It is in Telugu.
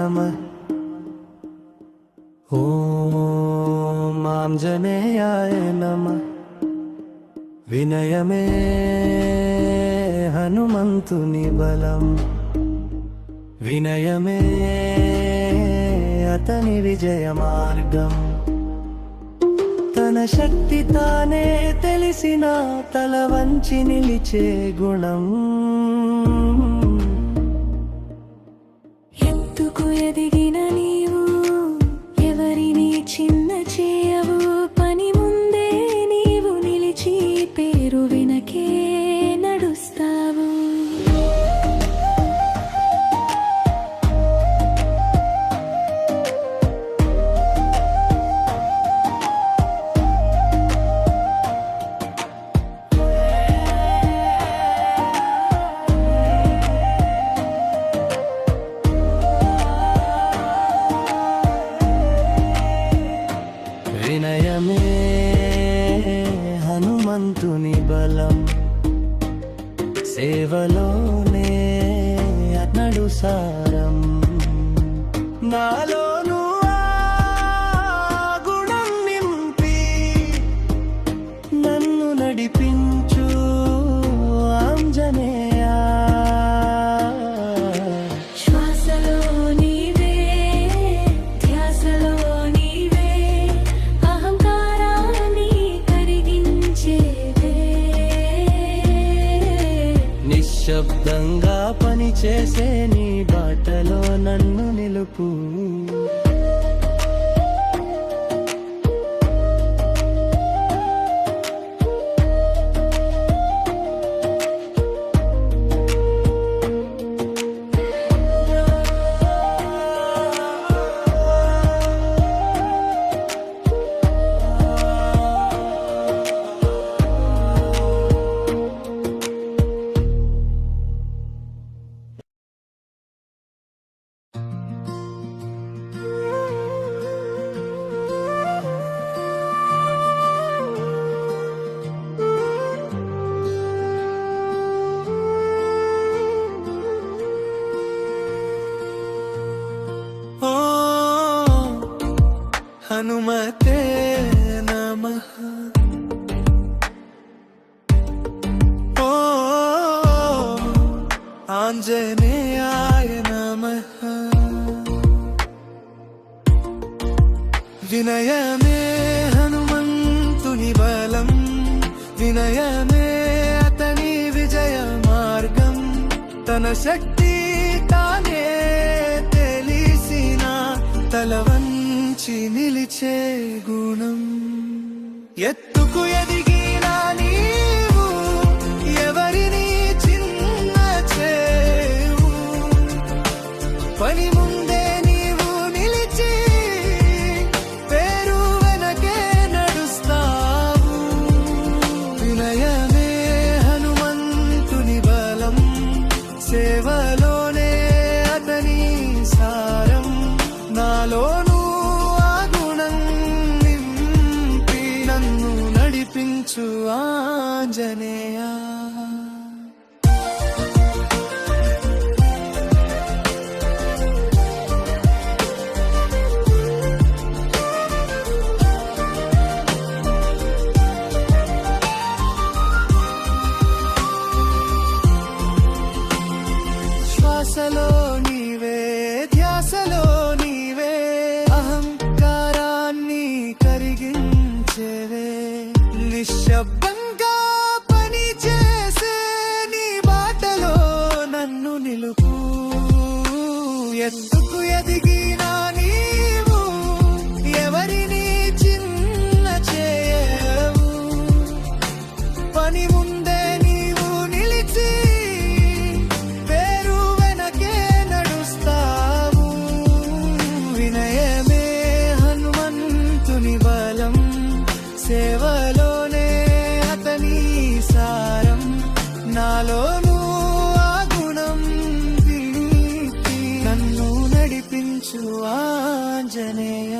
హనుమతే నమ ఓం ఆంజనేయాయ నమ వినయమే హనుమంతుని బలం వినయమే అతని విజయ మార్గం తన శక్తి తానే తెలిసిన తల వంచి నిలిచే గుణం ఎదిగిన నీ time నిశ్శబ్దంగా పనిచేసే నీ బాటలో నన్ను నిలుపు. ఆంజనేయాయ నమ వినయమే హనుమంతుని బలం వినయమే అతని విజయ మార్గం తన శక్తి తానే తెలిసిన తలవంచి నిలిచే గుణం ఎత్తుకు ఎది నడిపించు ఆంజనేయా శ్వాసలో ఎత్తుకు ಆಂಜನೇಯ